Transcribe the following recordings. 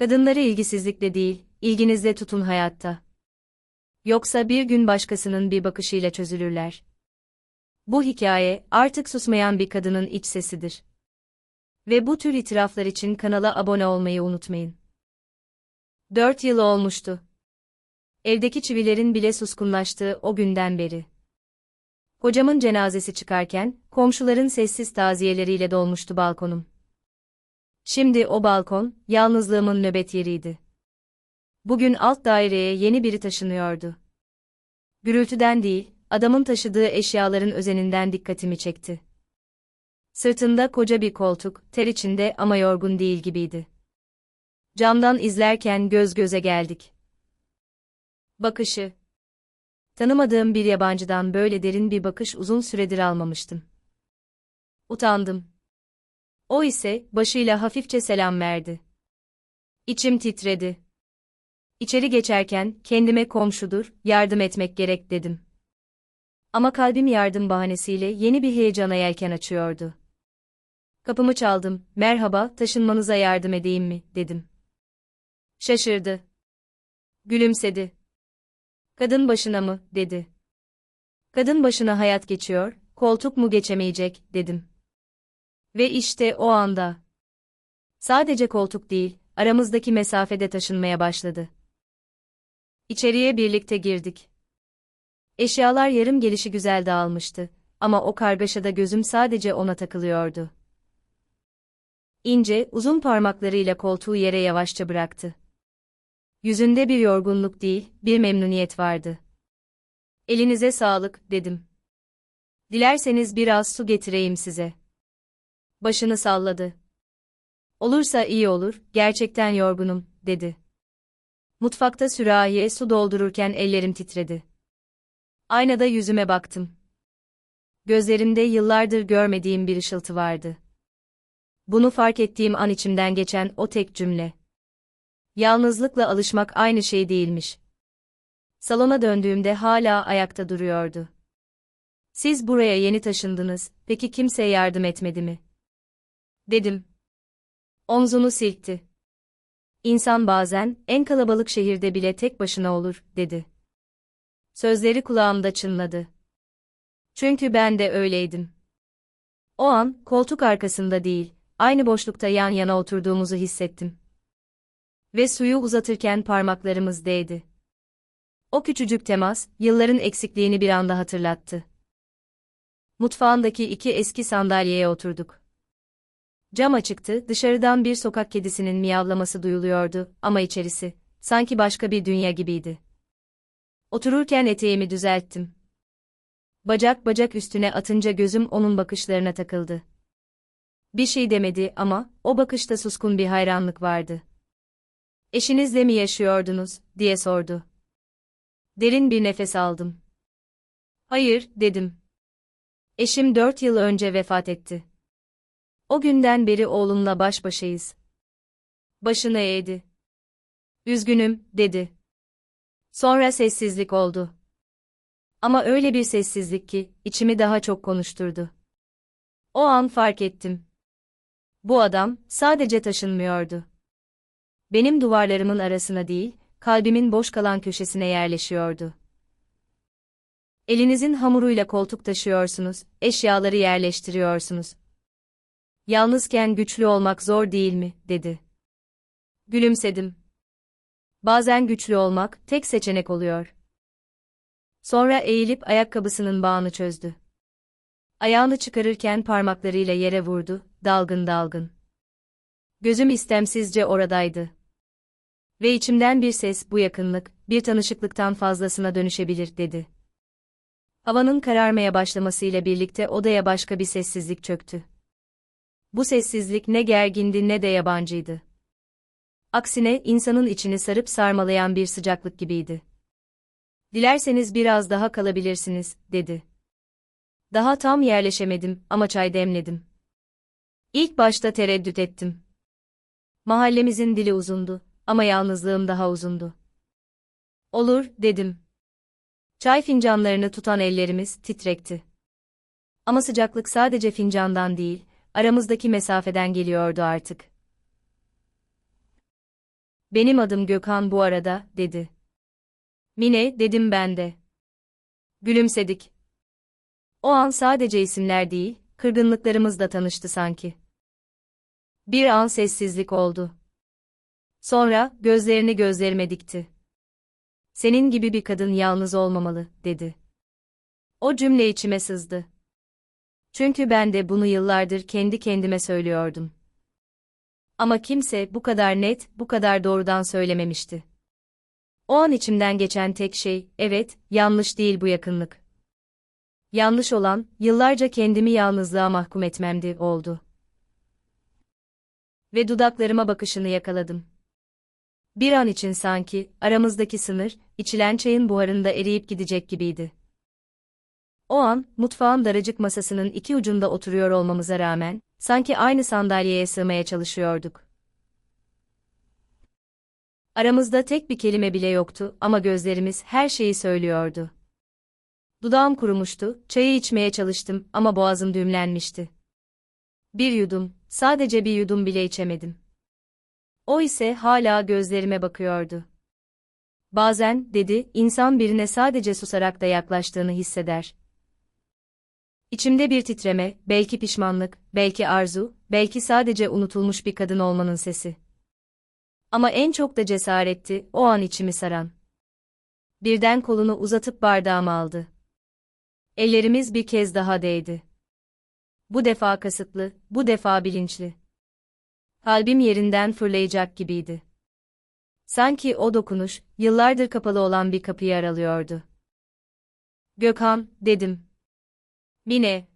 Kadınları ilgisizlikle değil, ilginizle tutun hayatta. Yoksa bir gün başkasının bir bakışıyla çözülürler. Bu hikaye, artık susmayan bir kadının iç sesidir. Ve bu tür itiraflar için kanala abone olmayı unutmayın. 4 yıl olmuştu. Evdeki çivilerin bile suskunlaştığı o günden beri. Kocamın cenazesi çıkarken, komşuların sessiz taziyeleriyle dolmuştu balkonum. Şimdi o balkon, yalnızlığımın nöbet yeriydi. Bugün alt daireye yeni biri taşınıyordu. Gürültüden değil, adamın taşıdığı eşyaların özeninden dikkatimi çekti. Sırtında koca bir koltuk, ter içinde ama yorgun değil gibiydi. Camdan izlerken göz göze geldik. Bakışı. Tanımadığım bir yabancıdan böyle derin bir bakış uzun süredir almamıştım. Utandım. O ise başıyla hafifçe selam verdi. İçim titredi. İçeri geçerken kendime komşudur, yardım etmek gerek dedim. Ama kalbim yardım bahanesiyle yeni bir heyecana yelken açıyordu. Kapımı çaldım, merhaba, taşınmanıza yardım edeyim mi, dedim. Şaşırdı. Gülümsedi. Kadın başına mı, dedi. Kadın başına hayat geçiyor, koltuk mu geçemeyecek, dedim. Ve işte o anda. Sadece koltuk değil, aramızdaki mesafede taşınmaya başladı. İçeriye birlikte girdik. Eşyalar yarım gelişi güzel dağılmıştı ama o kargaşada gözüm sadece ona takılıyordu. İnce, uzun parmaklarıyla koltuğu yere yavaşça bıraktı. Yüzünde bir yorgunluk değil, bir memnuniyet vardı. Elinize sağlık, dedim. Dilerseniz biraz su getireyim size. Başını salladı. Olursa iyi olur, gerçekten yorgunum, dedi. Mutfakta sürahiye su doldururken ellerim titredi. Aynada yüzüme baktım. Gözlerimde yıllardır görmediğim bir ışıltı vardı. Bunu fark ettiğim an içimden geçen o tek cümle. Yalnızlıkla alışmak aynı şey değilmiş. Salona döndüğümde hala ayakta duruyordu. Siz buraya yeni taşındınız, peki kimseye yardım etmedi mi? Dedim. Omzunu silkti. İnsan bazen, en kalabalık şehirde bile tek başına olur, dedi. Sözleri kulağımda çınladı. Çünkü ben de öyleydim. O an, koltuk arkasında değil, aynı boşlukta yan yana oturduğumuzu hissettim. Ve suyu uzatırken parmaklarımız değdi. O küçücük temas, yılların eksikliğini bir anda hatırlattı. Mutfağındaki iki eski sandalyeye oturduk. Cam açıktı, dışarıdan bir sokak kedisinin miyavlaması duyuluyordu ama içerisi, sanki başka bir dünya gibiydi. Otururken eteğimi düzelttim. Bacak bacak üstüne atınca gözüm onun bakışlarına takıldı. Bir şey demedi ama, o bakışta suskun bir hayranlık vardı. Eşinizle mi yaşıyordunuz, diye sordu. Derin bir nefes aldım. Hayır, dedim. Eşim dört yıl önce vefat etti. O günden beri oğlumla baş başayız. Başını eğdi. Üzgünüm, dedi. Sonra sessizlik oldu. Ama öyle bir sessizlik ki, içimi daha çok konuşturdu. O an fark ettim. Bu adam, sadece taşınmıyordu. Benim duvarlarımın arasına değil, kalbimin boş kalan köşesine yerleşiyordu. Elinizin hamuruyla koltuk taşıyorsunuz, eşyaları yerleştiriyorsunuz. Yalnızken güçlü olmak zor değil mi, dedi. Gülümsedim. Bazen güçlü olmak, tek seçenek oluyor. Sonra eğilip ayakkabısının bağını çözdü. Ayağını çıkarırken parmaklarıyla yere vurdu, dalgın dalgın. Gözüm istemsizce oradaydı. Ve içimden bir ses bu yakınlık, bir tanışıklıktan fazlasına dönüşebilir dedi. Havanın kararmaya başlamasıyla birlikte odaya başka bir sessizlik çöktü. Bu sessizlik ne gergindi ne de yabancıydı. Aksine insanın içini sarıp sarmalayan bir sıcaklık gibiydi. Dilerseniz biraz daha kalabilirsiniz, dedi. Daha tam yerleşemedim ama çay demledim. İlk başta tereddüt ettim. Mahallemizin dili uzundu ama yalnızlığım daha uzundu. Olur, dedim. Çay fincanlarını tutan ellerimiz titrekti. Ama sıcaklık sadece fincandan değil, aramızdaki mesafeden geliyordu artık. Benim adım Gökhan bu arada, dedi. Mine, dedim ben de. Gülümsedik. O an sadece isimler değil, kırgınlıklarımız da tanıştı sanki. Bir an sessizlik oldu. Sonra, gözlerini gözlerime dikti. Senin gibi bir kadın yalnız olmamalı, dedi. O cümle içime sızdı. Çünkü ben de bunu yıllardır kendi kendime söylüyordum. Ama kimse bu kadar net, bu kadar doğrudan söylememişti. O an içimden geçen tek şey, evet, yanlış değil bu yakınlık. Yanlış olan, yıllarca kendimi yalnızlığa mahkum etmemdi, oldu. Ve dudaklarıma bakışını yakaladım. Bir an için sanki, aramızdaki sınır, içilen çayın buharında eriyip gidecek gibiydi. O an, mutfağın daracık masasının iki ucunda oturuyor olmamıza rağmen, sanki aynı sandalyeye sığmaya çalışıyorduk. Aramızda tek bir kelime bile yoktu ama gözlerimiz her şeyi söylüyordu. Dudağım kurumuştu, çayı içmeye çalıştım ama boğazım düğümlenmişti. Bir yudum, sadece bir yudum bile içemedim. O ise hala gözlerime bakıyordu. Bazen, dedi, insan birine sadece susarak da yaklaştığını hisseder. İçimde bir titreme, belki pişmanlık, belki arzu, belki sadece unutulmuş bir kadın olmanın sesi. Ama en çok da cesaretti, o an içimi saran. Birden kolunu uzatıp bardağımı aldı. Ellerimiz bir kez daha değdi. Bu defa kasıtlı, bu defa bilinçli. Kalbim yerinden fırlayacak gibiydi. Sanki o dokunuş, yıllardır kapalı olan bir kapıyı aralıyordu. Gökhan, dedim. Mine.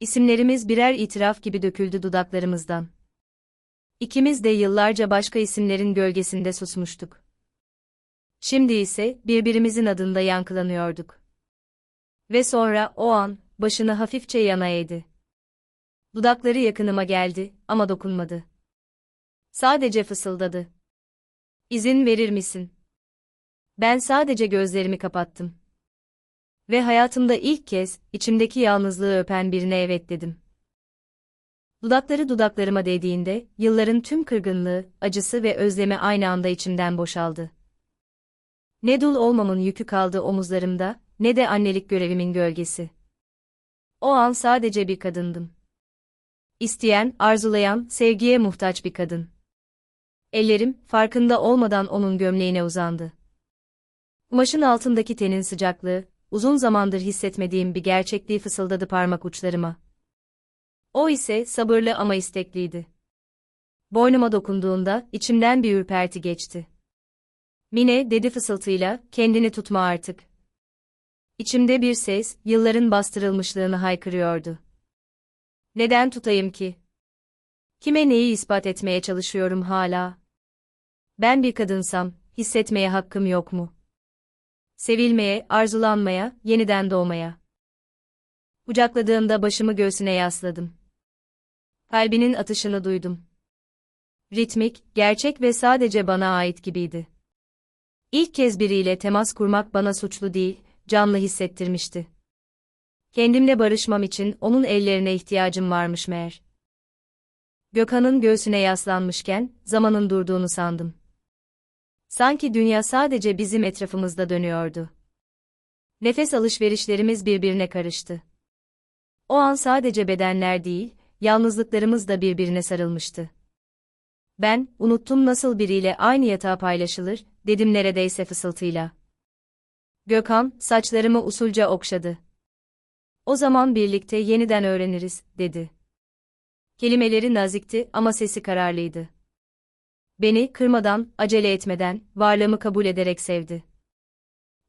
İsimlerimiz birer itiraf gibi döküldü dudaklarımızdan. İkimiz de yıllarca başka isimlerin gölgesinde susmuştuk. Şimdi ise birbirimizin adında yankılanıyorduk. Ve sonra o an, başını hafifçe yana eğdi. Dudakları yakınıma geldi ama dokunmadı. Sadece fısıldadı. İzin verir misin? Ben sadece gözlerimi kapattım. Ve hayatımda ilk kez, içimdeki yalnızlığı öpen birine evet dedim. Dudakları dudaklarıma değdiğinde, yılların tüm kırgınlığı, acısı ve özlemi aynı anda içimden boşaldı. Ne dul olmamın yükü kaldı omuzlarımda, ne de annelik görevimin gölgesi. O an sadece bir kadındım. İsteyen, arzulayan, sevgiye muhtaç bir kadın. Ellerim, farkında olmadan onun gömleğine uzandı. Kumaşın altındaki tenin sıcaklığı, uzun zamandır hissetmediğim bir gerçekliği fısıldadı parmak uçlarıma. O ise sabırlı ama istekliydi. Boynuma dokunduğunda içimden bir ürperti geçti. Mine dedi fısıltıyla, kendini tutma artık. İçimde bir ses, yılların bastırılmışlığını haykırıyordu. Neden tutayım ki? Kime neyi ispat etmeye çalışıyorum hala? Ben bir kadınsam, hissetmeye hakkım yok mu? Sevilmeye, arzulanmaya, yeniden doğmaya. Kucakladığımda başımı göğsüne yasladım. Kalbinin atışını duydum. Ritmik, gerçek ve sadece bana ait gibiydi. İlk kez biriyle temas kurmak bana suçlu değil, canlı hissettirmişti. Kendimle barışmam için onun ellerine ihtiyacım varmış meğer. Gökhan'ın göğsüne yaslanmışken, zamanın durduğunu sandım. Sanki dünya sadece bizim etrafımızda dönüyordu. Nefes alışverişlerimiz birbirine karıştı. O an sadece bedenler değil, yalnızlıklarımız da birbirine sarılmıştı. Ben, unuttum nasıl biriyle aynı yatağı paylaşılır, dedim neredeyse fısıltıyla. Gökhan, saçlarımı usulca okşadı. O zaman birlikte yeniden öğreniriz, dedi. Kelimeleri nazikti ama sesi kararlıydı. Beni kırmadan, acele etmeden, varlığımı kabul ederek sevdi.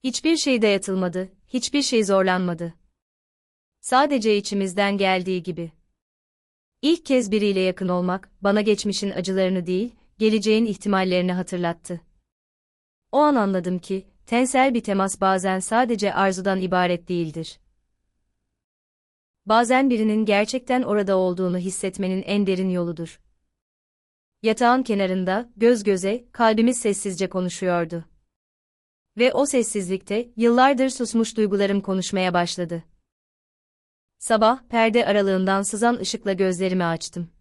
Hiçbir şey dayatılmadı, hiçbir şey zorlanmadı. Sadece içimizden geldiği gibi. İlk kez biriyle yakın olmak, bana geçmişin acılarını değil, geleceğin ihtimallerini hatırlattı. O an anladım ki, tensel bir temas bazen sadece arzudan ibaret değildir. Bazen birinin gerçekten orada olduğunu hissetmenin en derin yoludur. Yatağın kenarında, göz göze, kalbimiz sessizce konuşuyordu. Ve o sessizlikte, yıllardır susmuş duygularım konuşmaya başladı. Sabah, perde aralığından sızan ışıkla gözlerimi açtım.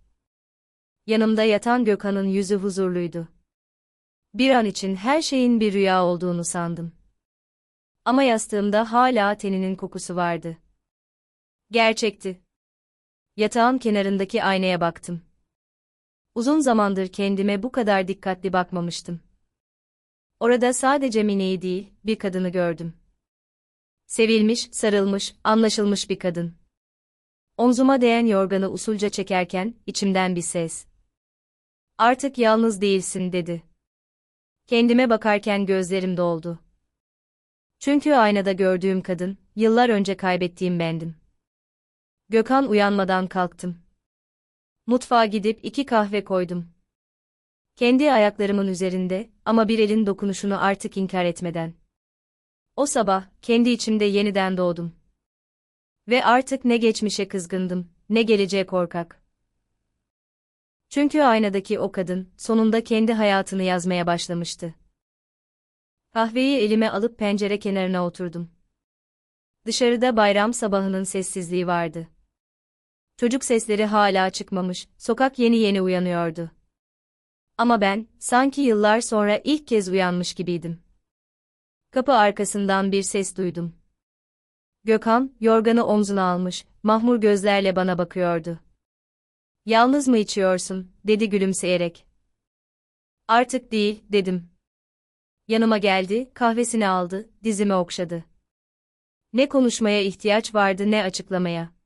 Yanımda yatan Gökhan'ın yüzü huzurluydu. Bir an için her şeyin bir rüya olduğunu sandım. Ama yastığımda hala teninin kokusu vardı. Gerçekti. Yatağın kenarındaki aynaya baktım. Uzun zamandır kendime bu kadar dikkatli bakmamıştım. Orada sadece Mine'yi değil, bir kadını gördüm. Sevilmiş, sarılmış, anlaşılmış bir kadın. Omzuma değen yorganı usulca çekerken, içimden bir ses. Artık yalnız değilsin dedi. Kendime bakarken gözlerim doldu. Çünkü aynada gördüğüm kadın, yıllar önce kaybettiğim bendim. Gökhan uyanmadan kalktım. Mutfağa gidip iki kahve koydum. Kendi ayaklarımın üzerinde ama bir elin dokunuşunu artık inkar etmeden. O sabah kendi içimde yeniden doğdum. Ve artık ne geçmişe kızgındım, ne geleceğe korkak. Çünkü aynadaki o kadın sonunda kendi hayatını yazmaya başlamıştı. Kahveyi elime alıp pencere kenarına oturdum. Dışarıda bayram sabahının sessizliği vardı. Çocuk sesleri hala çıkmamış, sokak yeni yeni uyanıyordu. Ama ben, sanki yıllar sonra ilk kez uyanmış gibiydim. Kapı arkasından bir ses duydum. Gökhan, yorganı omzuna almış, mahmur gözlerle bana bakıyordu. Yalnız mı içiyorsun, dedi gülümseyerek. Artık değil, dedim. Yanıma geldi, kahvesini aldı, dizime okşadı. Ne konuşmaya ihtiyaç vardı ne açıklamaya.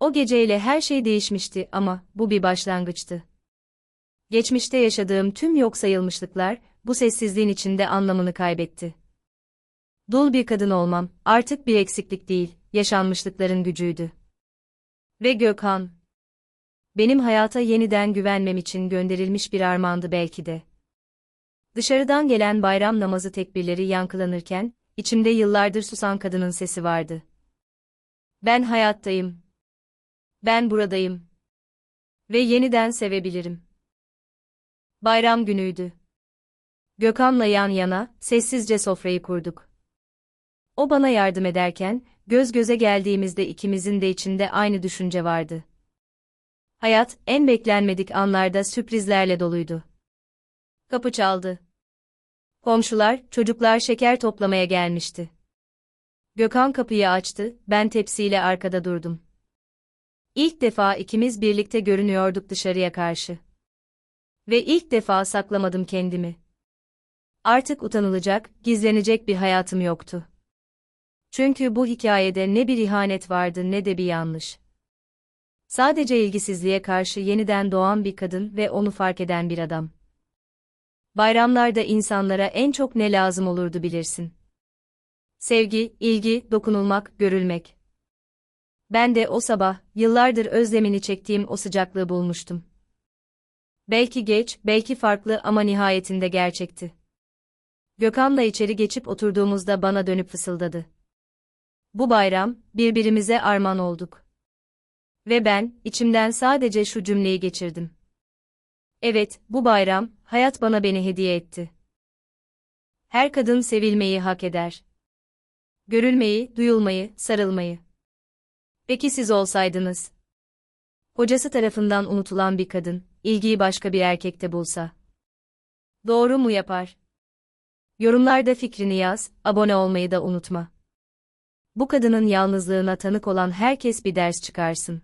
O geceyle her şey değişmişti ama bu bir başlangıçtı. Geçmişte yaşadığım tüm yok sayılmışlıklar, bu sessizliğin içinde anlamını kaybetti. Dul bir kadın olmam, artık bir eksiklik değil, yaşanmışlıkların gücüydü. Ve Gökhan. Benim hayata yeniden güvenmem için gönderilmiş bir armağandı belki de. Dışarıdan gelen bayram namazı tekbirleri yankılanırken, içimde yıllardır susan kadının sesi vardı. Ben hayattayım. Ben buradayım. Ve yeniden sevebilirim. Bayram günüydü. Gökhan'la yan yana, sessizce sofrayı kurduk. O bana yardım ederken, göz göze geldiğimizde ikimizin de içinde aynı düşünce vardı. Hayat, en beklenmedik anlarda sürprizlerle doluydu. Kapı çaldı. Komşular, çocuklar şeker toplamaya gelmişti. Gökhan kapıyı açtı, ben tepsiyle arkada durdum. İlk defa ikimiz birlikte görünüyorduk dışarıya karşı. Ve ilk defa saklamadım kendimi. Artık utanılacak, gizlenecek bir hayatım yoktu. Çünkü bu hikayede ne bir ihanet vardı ne de bir yanlış. Sadece ilgisizliğe karşı yeniden doğan bir kadın ve onu fark eden bir adam. Bayramlarda insanlara en çok ne lazım olurdu bilirsin. Sevgi, ilgi, dokunulmak, görülmek. Ben de o sabah, yıllardır özlemini çektiğim o sıcaklığı bulmuştum. Belki geç, belki farklı ama nihayetinde gerçekti. Gökhan'la içeri geçip oturduğumuzda bana dönüp fısıldadı. Bu bayram, birbirimize armağan olduk. Ve ben, içimden sadece şu cümleyi geçirdim. Evet, bu bayram, hayat bana beni hediye etti. Her kadın sevilmeyi hak eder. Görülmeyi, duyulmayı, sarılmayı. Peki siz olsaydınız? Hocası tarafından unutulan bir kadın, ilgiyi başka bir erkekte bulsa. Doğru mu yapar? Yorumlarda fikrini yaz, abone olmayı da unutma. Bu kadının yalnızlığına tanık olan herkes bir ders çıkarsın.